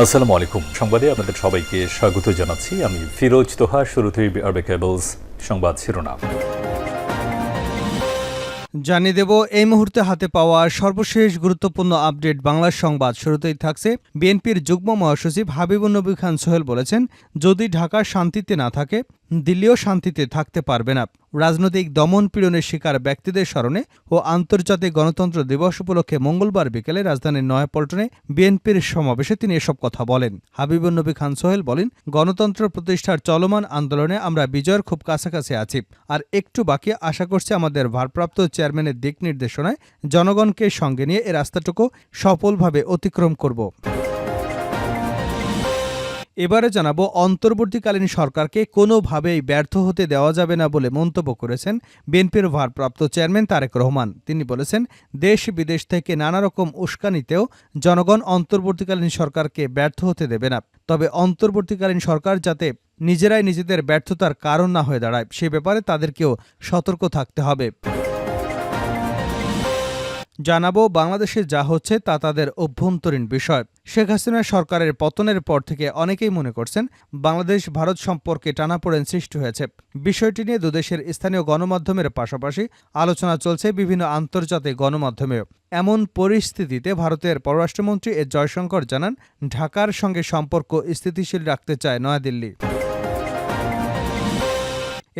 আসসালামু আলাইকুম। সংবাদে আপনাদের সবাইকে স্বাগত জানাচ্ছি। আমি ফিরোজ তোহা, শুরুতেই আরবে কেবলস সংবাদ শিরোনাম। জানিয়ে দেব, এই মুহূর্তে হাতে পাওয়া সর্বশেষ গুরুত্বপূর্ণ আপডেট বাংলা সংবাদ। শুরুতেই থাকছে বিএনপির যুগ্ম মহাসচিব হাবিবুন নবী খান সোহেল বলেছেন, যদি ঢাকা শান্তিতে না থাকে, দিল্লিও শান্তিতে থাকতে পারবে না। রাজনৈতিক দমন পীড়নের শিকার ব্যক্তিদের স্মরণে ও আন্তর্জাতিক গণতন্ত্র দিবস উপলক্ষে মঙ্গলবার বিকেলে রাজধানীর নয়াপল্টনে বিএনপির সমাবেশে তিনি এসব কথা বলেন। হাবিবুন নবী খান সোহেল বলেন, গণতন্ত্র প্রতিষ্ঠার চলমান আন্দোলনে আমরা বিজয়ের খুব কাছাকাছি আছি। আর একটু বাকি আশা করছি আমাদের ভারপ্রাপ্ত চেয়ারম্যানের দিক নির্দেশনায় জনগণকে সঙ্গে নিয়ে এ রাস্তাটুকু সফলভাবে অতিক্রম করব। এবারে জানাব, অন্তর্বর্তীকালীন সরকারকে কোনোভাবেই ব্যর্থ হতে দেওয়া যাবে না বলে মন্তব্য করেছেন বিএনপির ভারপ্রাপ্ত চেয়ারম্যান তারেক রহমান। তিনি বলেছেন, দেশ বিদেশ থেকে নানা রকম উস্কানিতেও জনগণ অন্তর্বর্তীকালীন সরকারকে ব্যর্থ হতে দেবে না। তবে অন্তর্বর্তীকালীন সরকার যাতে নিজেরাই নিজেদের ব্যর্থতার কারণ না হয়ে দাঁড়ায়, সে ব্যাপারে তাদেরকেও সতর্ক থাকতে হবে। জানাব, বাংলাদেশে যা হচ্ছে তা তাদের অভ্যন্তরীণ বিষয়। শেখ হাসিনা সরকারের পতনের পর থেকে অনেকেই মনে করছেন, বাংলাদেশ ভারত সম্পর্কে টানাপোড়েন সৃষ্টি হয়েছে। বিষয়টি নিয়ে দুদেশের স্থানীয় গণমাধ্যমের পাশাপাশি আলোচনা চলছে বিভিন্ন আন্তর্জাতিক গণমাধ্যমেও। এমন পরিস্থিতিতে ভারতের পররাষ্ট্রমন্ত্রী এ জয়শঙ্কর জানান, ঢাকার সঙ্গে সম্পর্ক স্থিতিশীল রাখতে চায় নয়াদিল্লি।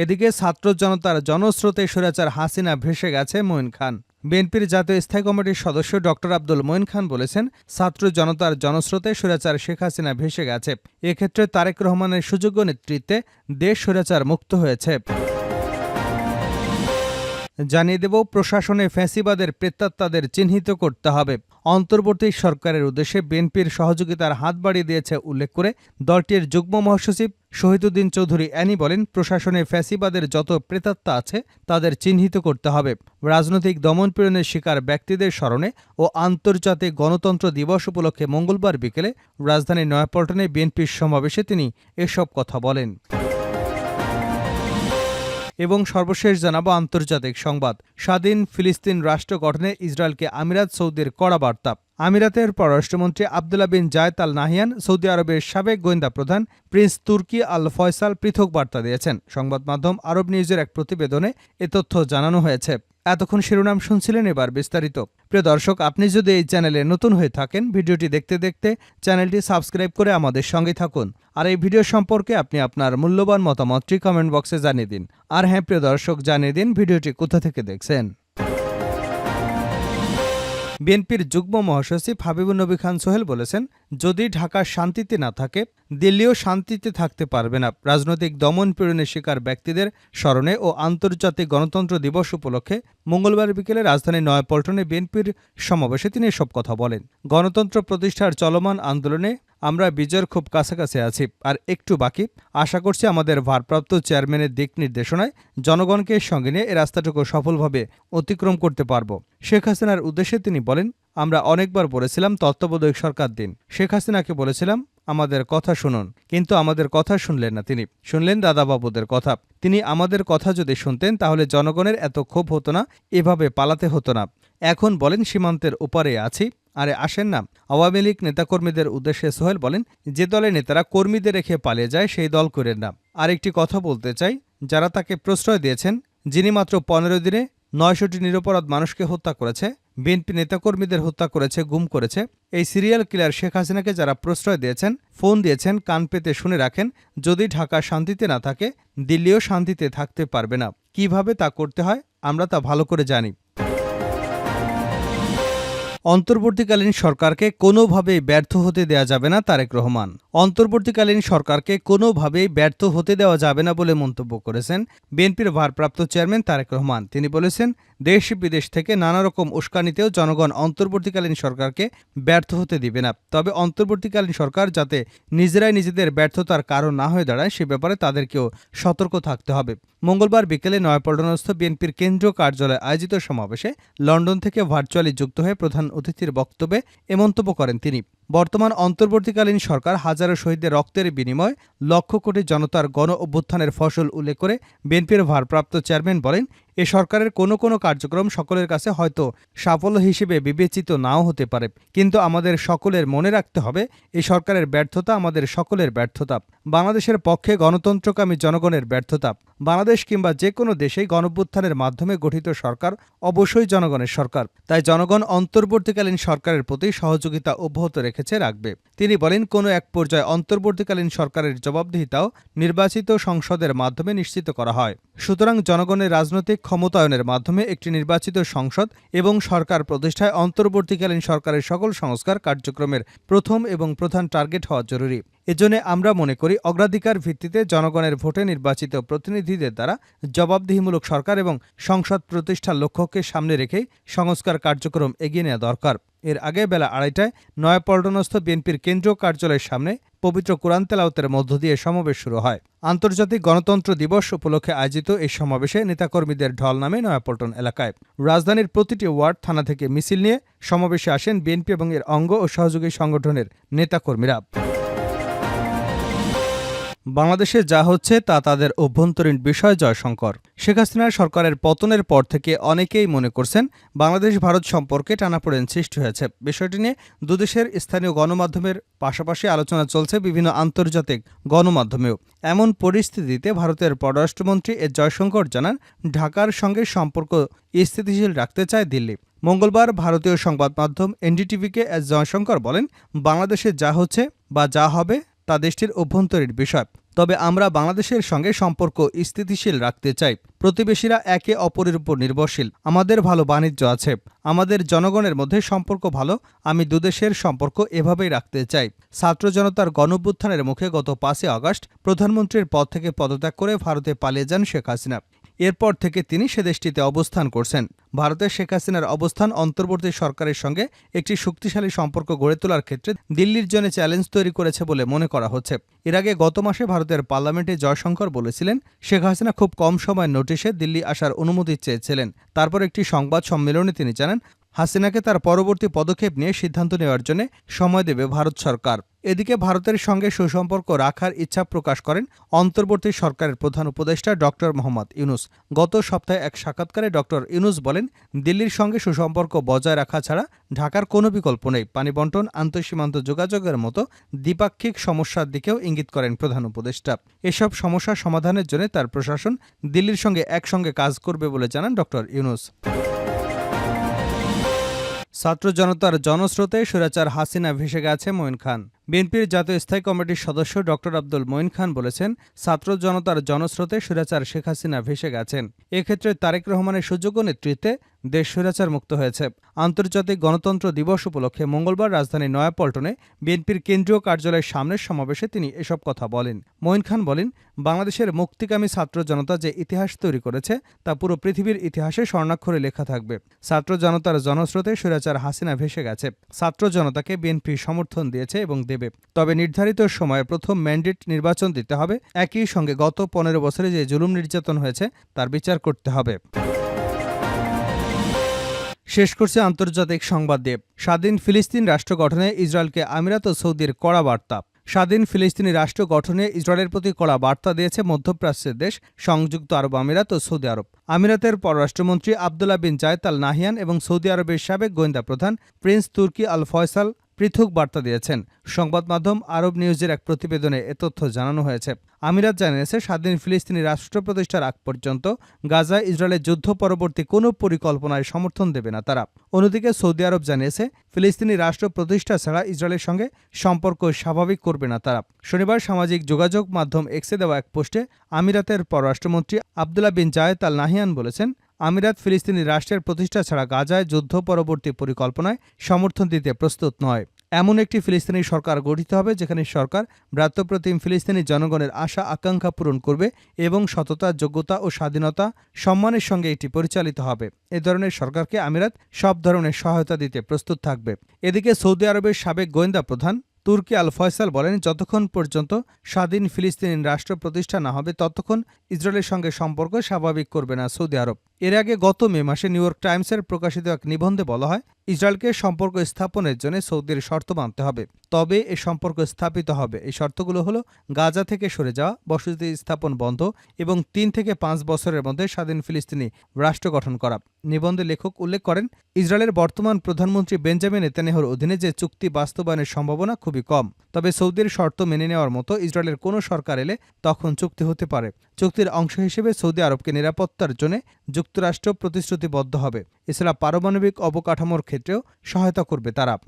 এদিকে ছাত্র জনতার জনস্রোতে স্বৈরাচার হাসিনা ভেসে গেছে মঈন খান। বিএনপির জাতীয় স্থায়ী কমিটির সদস্য ডক্টর আব্দুল মঈন খান বলেছেন, ছাত্র জনতার জনস্রোতে স্বৈরাচার শেখ হাসিনা ভেসে গেছে। এক্ষেত্রে তারেক রহমানের সুযোগ্য নেতৃত্বে দেশ স্বৈরাচার মুক্ত হয়েছে। জানিয়ে দেব, প্রশাসনে ফ্যাসিবাদের প্রেতাত্মাদের চিহ্নিত করতে হবে। অন্তর্বর্তী সরকারের উদ্দেশ্যে বিএনপির সহযোগিতার হাত বাড়িয়ে দিয়েছে উল্লেখ করে দলটির যুগ্ম মহাসচিব শহীদুদ্দিন চৌধুরী। অ্যানি বলেন, প্রশাসনে ফ্যাসিবাদের যত প্রেতাত্মা আছে, তাদের চিহ্নিত করতে হবে। রাজনৈতিক দমনপীড়নের শিকার ব্যক্তিদের স্মরণে ও আন্তর্জাতিক গণতন্ত্র দিবস উপলক্ষে মঙ্গলবার বিকেলে রাজধানীর নয়াপল্টনে বিএনপির সমাবেশে তিনি এসব কথা বলেন। এবং সর্বশেষ জানাব আন্তর্জাতিক সংবাদ। স্বাধীন ফিলিস্তিন রাষ্ট্র গঠনে ইসরায়েলকে আমিরাত সৌদির কড়া বার্তা। আমিরাতের পররাষ্ট্রমন্ত্রী Abdullah bin Zayed Al Nahyan Saudi আরবের সাবেক গোয়েন্দা প্রধান প্রিন্স তুর্কি আল ফয়সাল পৃথক বার্তা দিয়েছেন। সংবাদ মাধ্যম আরব নিউজের এক প্রতিবেদনে এ তথ্য জানানো হয়েছে। এতক্ষণ শিরোনাম শুনছিলেন এবার বিস্তারিত। প্রিয় দর্শক, আপনি যদি এই চ্যানেলে নতুন হয়ে থাকেন, ভিডিওটি দেখতে দেখতে চ্যানেলটি সাবস্ক্রাইব করে আমাদের সঙ্গে থাকুন। আর এই ভিডিও সম্পর্কে আপনি আপনার মূল্যবান মতামতটি কমেন্ট বক্সে জানিয়ে দিন। আর হ্যাঁ প্রিয় দর্শক, জানিয়ে দিন ভিডিওটি কোথা থেকে দেখছেন। বিএনপির যুগ্ম মহাসচিব হাবিবুর নবী খান সোহেল বলেছেন যদি ঢাকা শান্তিতে না থাকে, দিল্লিও শান্তিতে থাকতে পারবে না। রাজনৈতিক দমন পীড়নের শিকার ব্যক্তিদের স্মরণে ও আন্তর্জাতিক গণতন্ত্র দিবস উপলক্ষে মঙ্গলবার বিকেলে রাজধানীর নয়াপল্টনে বিএনপির সমাবেশে তিনি এসব কথা বলেন। গণতন্ত্র প্রতিষ্ঠার চলমান আন্দোলনে আমরা বিজয়ের খুব কাছাকাছি আছি। আর একটু বাকি, আশা করছি আমাদের ভারপ্রাপ্ত চেয়ারম্যানের দিক নির্দেশনায় জনগণকে সঙ্গে নিয়ে এ রাস্তাটুকু সফলভাবে অতিক্রম করতে পারব। শেখ হাসিনার উদ্দেশ্যে তিনি বলেন আমরা অনেকবার বলেছিলাম তত্ত্বাবধায়ক সরকার দিন। শেখ হাসিনাকে বলেছিলাম, আমাদের কথা শুনুন। কিন্তু আমাদের কথা শুনলেন না তিনি। শুনলেন দাদাবাবুদের কথা। তিনি আমাদের কথা যদি শুনতেন, তাহলে জনগণের এত ক্ষোভ হতো না, এভাবে পালাতে হতো না। এখন বলেন, সীমান্তের ওপারে আছি। আরে আসেন না। আওয়ামী লীগ নেতাকর্মীদের উদ্দেশ্যে সোহেল বলেন, যে দলের নেতারা কর্মীদের রেখে পালিয়ে যায়, সেই দল করেন না। আরেকটি কথা বলতে চাই, যারা তাকে প্রশ্রয় দিয়েছেন, যিনি মাত্র পনেরো দিনে নয়শোটি নিরপরাধ মানুষকে হত্যা করেছে বিএনপি নেতাকর্মীদের হত্যা করেছে, গুম করেছে। এই সিরিয়াল কিলার শেখ হাসিনাকে যারা প্রশ্রয় দিয়েছেন, ফোন দিয়েছেন, কান পেতে শুনে রাখেন, যদি ঢাকা শান্তিতে না থাকে, দিল্লিও শান্তিতে থাকতে পারবে না। কীভাবে তা করতে হয়, আমরা তা ভালো করে জানি। অন্তর্বর্তীকালীন সরকারকে কোনোভাবেই ব্যর্থ হতে দেওয়া যাবে না তারেক রহমান। অন্তর্বর্তীকালীন সরকারকে কোনোভাবেই ব্যর্থ হতে দেওয়া যাবে না বলে মন্তব্য করেছেন বিএনপির ভারপ্রাপ্ত চেয়ারম্যান তারেক রহমান। তিনি বলেছেন দেশ বিদেশ থেকে নানা রকম উস্কানিতেও জনগণ অন্তর্বর্তীকালীন সরকারকে ব্যর্থ হতে দিবে না। তবে অন্তর্বর্তীকালীন সরকার যাতে নিজেরাই নিজেদের ব্যর্থতার কারণ না হয়ে দাঁড়ায়, সে ব্যাপারে তাদেরকেও সতর্ক থাকতে হবে। মঙ্গলবার বিকেলে নয়াপল্টনস্থ বিএনপির কেন্দ্রীয় কার্যালয়ে আয়োজিত সমাবেশে লন্ডন থেকে ভার্চুয়ালি যুক্ত হয়ে প্রধান অতিথির বক্তব্যে এ মন্তব্য করেন তিনি। বর্তমান অন্তর্বর্তীকালীন সরকার হাজারো শহীদদের রক্তের বিনিময় লক্ষ কোটি জনতার গণ অভ্যুত্থানের ফসল উল্লেখ করে বিএনপির ভারপ্রাপ্ত চেয়ারম্যান বলেন, এ সরকারের কোনো কোনো কার্যক্রম সকলের কাছে হয়তো সাফল্য হিসেবে বিবেচিত নাও হতে পারে, কিন্তু আমাদের সকলের মনে রাখতে হবে এ সরকারের ব্যর্থতা আমাদের সকলের ব্যর্থতা। বাংলাদেশের পক্ষে গণতন্ত্রকামী জনগণের ব্যর্থতা। বাংলাদেশ কিংবা যে কোনো দেশেই গণভ্যুত্থানের মাধ্যমে গঠিত সরকার অবশ্যই জনগণের সরকার। তাই জনগণ অন্তর্বর্তীকালীন সরকারের প্রতি সহযোগিতা অব্যাহত রেখেছে, রাখবে। তিনি বলেন, কোনো এক পর্যায়ে অন্তর্বর্তীকালীন সরকারের জবাবদিহিতাও নির্বাচিত সংসদের মাধ্যমে নিশ্চিত করা হয়। সুতরাং জনগণের রাজনৈতিক ক্ষমতায়নের মাধ্যমে একটি নির্বাচিত সংসদ এবং সরকার প্রতিষ্ঠায় অন্তর্বর্তীকালীন সরকারের সকল সংস্কার কার্যক্রমের প্রথম এবং প্রধান টার্গেট হওয়া জরুরি। এজন্য আমরা মনে করি অগ্রাধিকার ভিত্তিতে জনগণের ভোটে নির্বাচিত প্রতিনিধিদের দ্বারা জবাবদিহিমূলক সরকার এবং সংসদ প্রতিষ্ঠার লক্ষ্যকে সামনে রেখেই সংস্কার কার্যক্রম এগিয়ে নেওয়া দরকার। এর আগে বেলা আড়াইটায় নয়াপল্টনস্থ বিএনপির কেন্দ্রীয় কার্যালয়ের সামনে পবিত্র কোরআন তেলাওতের মধ্য দিয়ে সমাবেশ শুরু হয়। আন্তর্জাতিক গণতন্ত্র দিবস উপলক্ষে আয়োজিত এই সমাবেশে নেতাকর্মীদের ঢল নামে নয়াপল্টন এলাকায়। রাজধানীর প্রতিটি ওয়ার্ড থানা থেকে মিছিল নিয়ে সমাবেশে আসেন বিএনপি এবং এর অঙ্গ ও সহযোগী সংগঠনের নেতাকর্মীরা। বাংলাদেশে যা হচ্ছে তা তাদের অভ্যন্তরীণ বিষয় জয়শঙ্কর। শেখ হাসিনার সরকারের পতনের পর থেকে অনেকেই মনে করছেন, বাংলাদেশ ভারত সম্পর্কে টানাপোড়েন সৃষ্টি হয়েছে। বিষয়টি নিয়ে দুদেশের স্থানীয় গণমাধ্যমের পাশাপাশি আলোচনা চলছে বিভিন্ন আন্তর্জাতিক গণমাধ্যমেও। এমন পরিস্থিতিতে ভারতের পররাষ্ট্রমন্ত্রী এ জয়শঙ্কর জানান, ঢাকার সঙ্গে সম্পর্ক স্থিতিশীল রাখতে চায় দিল্লি। মঙ্গলবার ভারতীয় সংবাদ মাধ্যম এনডিটিভিকে এস জয়শঙ্কর বলেন, বাংলাদেশে যা হচ্ছে বা যা হবে তা দেশটির অভ্যন্তরীণ বিষয়। তবে আমরা বাংলাদেশের সঙ্গে সম্পর্ক স্থিতিশীল রাখতে চাই। প্রতিবেশীরা একে অপরের উপর নির্ভরশীল। আমাদের ভালো বাণিজ্য আছে। আমাদের জনগণের মধ্যে সম্পর্ক ভালো। আমি দুদেশের সম্পর্ক এভাবেই রাখতে চাই। ছাত্র জনতার গণভ্যুত্থানের মুখে গত পাঁচই আগস্ট প্রধানমন্ত্রীর পদ থেকে পদত্যাগ করে ভারতে পালিয়ে যান শেখ হাসিনা। এরপর থেকে তিনি সে দেশটিতে অবস্থান করছেন। ভারতের শেখ হাসিনার অবস্থান অন্তর্বর্তী সরকারের সঙ্গে একটি শক্তিশালী সম্পর্ক গড়ে তোলার ক্ষেত্রে দিল্লির জন্য চ্যালেঞ্জ তৈরি করেছে বলে মনে করা হচ্ছে। এর আগে গত মাসে ভারতের পার্লামেন্টে জয়শঙ্কর বলেছিলেন, শেখ হাসিনা খুব কম সময় নোটিশে দিল্লি আসার অনুমতি চেয়েছিলেন। তারপর একটি সংবাদ সম্মেলনে তিনি জানান হাসিনাকে তার পরবর্তী পদক্ষেপ নিয়ে সিদ্ধান্ত নেওয়ার জন্য সময় দেবে ভারত সরকার। এদিকে ভারতের সঙ্গে সুসম্পর্ক রাখার ইচ্ছা প্রকাশ করেন অন্তর্বর্তী সরকারের প্রধান উপদেষ্টা ডক্টর মোহাম্মদ ইউনুস। গত সপ্তাহে এক সাক্ষাৎকারে ডক্টর ইউনুস বলেন, দিল্লির সঙ্গে সুসম্পর্ক বজায় রাখা ছাড়া ঢাকার কোনো বিকল্প নেই। পানি বন্টন, আন্তঃসীমান্ত যোগাযোগের মতো দ্বিপাক্ষিক সমস্যার দিকেও ইঙ্গিত করেন প্রধান উপদেষ্টা। এসব সমস্যা সমাধানের জন্য তার প্রশাসন দিল্লির সঙ্গে একসঙ্গে কাজ করবে বলে জানান ডক্টর ইউনুস। ছাত্র জনতার জনস্রোতে সুরাচার হাসিনা ভেসে গেছে মঈন খান। বিএনপির জাতীয় স্থায়ী কমিটির সদস্য ডক্টর আব্দুল মঈন খান বলেছেন, ছাত্র জনতার জনস্রোতে সুরাচার শেখ হাসিনা ভেসে গেছেন। এক্ষেত্রে তারেক রহমানের সুযোগ্য নেতৃত্বে দেশ সুরাচার মুক্ত হয়েছে। আন্তর্জাতিক গণতন্ত্র দিবস উপলক্ষে মঙ্গলবার রাজধানীর নয়াপল্টনে বিএনপির কেন্দ্রীয় কার্যালয়ের সামনের সমাবেশে তিনি এসব কথা বলেন। মঈন খান বলেন, বাংলাদেশের মুক্তিকামী ছাত্র জনতা যে ইতিহাস তৈরি করেছে, তা পুরো পৃথিবীর ইতিহাসে স্বর্ণাক্ষরে লেখা থাকবে। ছাত্র জনতার জনস্রোতে সুরাচার হাসিনা ভেসে গেছে। ছাত্র জনতাকে বিএনপি সমর্থন দিয়েছে এবং দেবে। তবে নির্ধারিত সময়ে প্রথম ম্যান্ডেট নির্বাচন দিতে হবে। একই সঙ্গে গত পনেরো বছরে যে জুলুম নির্যাতন হয়েছে, তার বিচার করতে হবে। শেষ করছে আন্তর্জাতিক সংবাদ দিয়ে স্বাধীন ফিলিস্তিন রাষ্ট্র গঠনে ইসরায়েলকে আমিরাত ও সৌদির কড়া বার্তা। স্বাধীন ফিলিস্তিনি রাষ্ট্র গঠনে ইসরায়েলের প্রতি কড়া বার্তা দিয়েছে মধ্যপ্রাচ্যের দেশ, সংযুক্ত আরব আমিরাত ও সৌদি আরব। আমিরাতের পররাষ্ট্রমন্ত্রী আবদুল্লাহ বিন জায়দ আল নাহিয়ান এবং সৌদি আরবের সাবেক গোয়েন্দা প্রধান প্রিন্স তুর্কি আল ফয়সাল পৃথক বার্তা দিয়েছেন। সংবাদ মাধ্যম আরব নিউজের এক প্রতিবেদনে এ তথ্য জানানো হয়েছে। আমিরাত জানিয়েছে স্বাধীন ফিলিস্তিনি রাষ্ট্র প্রতিষ্ঠার আগ পর্যন্ত গাজায় ইসরায়েলের যুদ্ধ পরবর্তী কোনো পরিকল্পনায় সমর্থন দেবে না তারা। অন্যদিকে সৌদি আরব জানিয়েছে, ফিলিস্তিনি রাষ্ট্র প্রতিষ্ঠা ছাড়া ইসরায়েলের সঙ্গে সম্পর্ক স্বাভাবিক করবে না তারা। শনিবার সামাজিক যোগাযোগ মাধ্যম এক্সে দেওয়া এক পোস্টে আমিরাতের পররাষ্ট্রমন্ত্রী আবদুল্লাহ বিন জায়েদ আল নাহিয়ান বলেছেন আমিরাত ফিলিস্তিনি রাষ্ট্রের প্রতিষ্ঠা ছাড়া গাজায় যুদ্ধ পরবর্তী পরিকল্পনায় সমর্থন দিতে প্রস্তুত নয়। এমন একটি ফিলিস্তিনি সরকার গঠিত হবে যেখানে সরকার ভ্রাতৃপ্রতিম ফিলিস্তিনি জনগণের আশা, আকাঙ্ক্ষা পূরণ করবে এবং সততা, যোগ্যতা ও স্বাধীনতা, সম্মানের সঙ্গে এটি পরিচালিত হবে। এ ধরনের সরকারকে আমিরাত সব ধরনের সহায়তা দিতে প্রস্তুত থাকবে। এদিকে সৌদি আরবের সাবেক গোয়েন্দা প্রধান তুর্কি আল ফয়সাল বলেন, যতক্ষণ পর্যন্ত স্বাধীন ফিলিস্তিনি রাষ্ট্র প্রতিষ্ঠা না হবে, ততক্ষণ ইসরায়েলের সঙ্গে সম্পর্ক স্বাভাবিক করবে না সৌদি আরব। এর আগে গত মে মাসে নিউ ইয়র্ক টাইমসের প্রকাশিত এক নিবন্ধে বলা হয়, ইসরায়েলকে সম্পর্ক স্থাপনের জন্য সৌদির শর্ত মানতে হবে। তবে এ সম্পর্ক স্থাপিত হবে। এই শর্তগুলো হলো, গাজা থেকে সরে যাওয়া, বসতি স্থাপন বন্ধ এবং তিন থেকে পাঁচ বছরের মধ্যে স্বাধীন ফিলিস্তিনি রাষ্ট্র গঠন করা। নিবন্ধে লেখক উল্লেখ করেন, ইসরায়েলের বর্তমান প্রধানমন্ত্রী বেঞ্জামিন নেতানিয়াহুর অধীনে যে চুক্তি বাস্তবায়নের সম্ভাবনা খুবই কম। তবে সৌদির শর্ত মেনে নেওয়ার মতো ইসরায়েলের কোনো সরকার এলে তখন চুক্তি হতে পারে। চুক্তির অংশ হিসেবে সৌদি আরবকে নিরাপত্তার জন্য যুক্তরাষ্ট্র প্রতিশ্রুতিবদ্ধ হবে। এছাড়া পারমাণবিক অবকাঠামোর ক্ষেত্রেও সহায়তা করবে তারা।